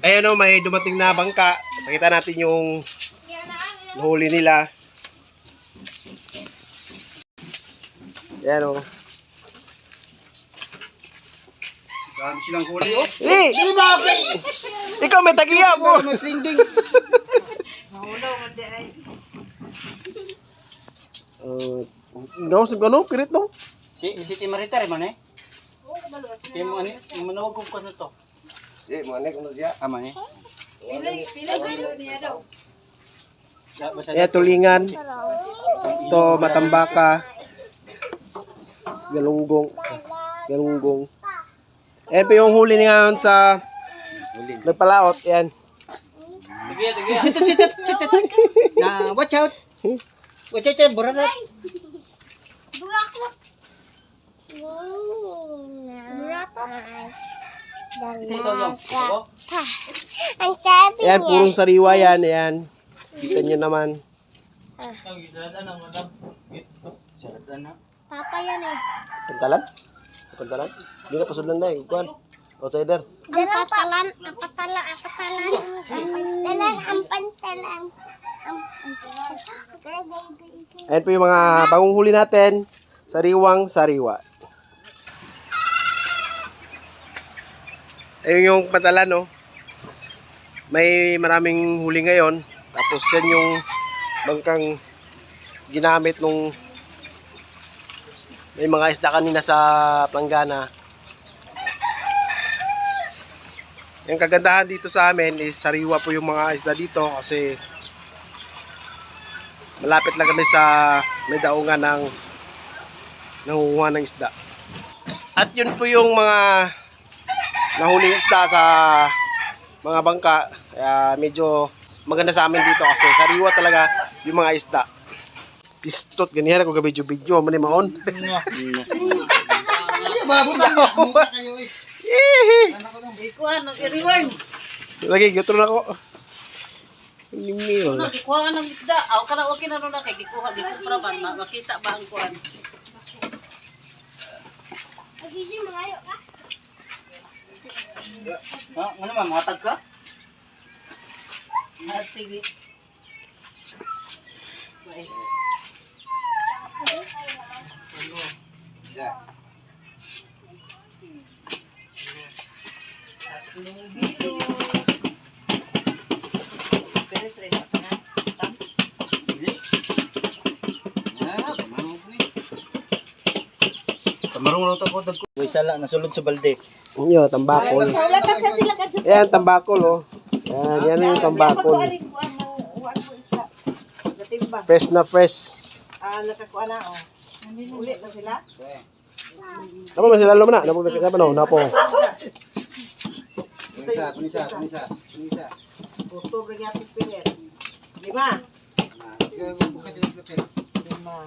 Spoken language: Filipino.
Ayan o, may dumating na bangka. Pakita natin yung huli nila. Ayan o. Dami silang huli oh. Eh! Ikaw may tagiya mo! Trending. Uh, Gaw sa gano, pirit no? Si si Timarita rin man eh. Kaya mo ani, manawag ko kano to. Eh, manik mo siya. Ama ni. Pilay, pilay niya daw. Ayan, tulingan. Ito, matambaka. Galunggong. Galunggong. Ayan po yung huli ngayon sa nagpalaot. Ayan. Sit sit sit sit. Na watch out. Watch out, burarat. Burakot. Burakot. Ito Ito. Ang sabi Ayan, niya. purong sariwa yan. Ayan. Kita nyo naman. Na. Papa yan eh. Pantalan? Pantalan? Hindi na pasod lang na eh. Kuhan. Outsider. Ang patalan, ang patalan, ang patalan. Ang pantalan, ang pantalan. Ang pantalan. Ayan po yung mga bagong huli natin. Sariwang sariwa. Ayun yung pantalan, no? May maraming huli ngayon. Tapos yan yung bangkang ginamit nung may mga isda kanina sa planggana. Yung kagandahan dito sa amin is sariwa po yung mga isda dito kasi malapit lang kami sa may daungan ng nangunguha ng isda. At yun po yung mga nahuling isda sa mga bangka. Kaya medyo maganda sa amin dito kasi sariwa talaga yung mga isda. Tistot, ganyan ako video video man maon. Eh. Lagi gutro na ako. Limil. Nagkuha ng isda. Aw, kana okay na ron na kay gikuha para ba ma- makita ba ang kuan. Magiging malayo ka? Ha, ano ma matag ka? Matigi. Yeah. Kamarong lang ko dagko. Uy sala nasulod sa balde. Yo, tambakol. Yan, tambakol oh. Yan, yan yung tambakol. Fresh na fresh. Ah, nakakuha na, oh. Uli na sila? Apa masih lalu mana? Napong nakita pa no? Napo. Kunisa, kunisa, kunisa, kunisa. Oktober nga pipilit. Lima. Tidak Lima.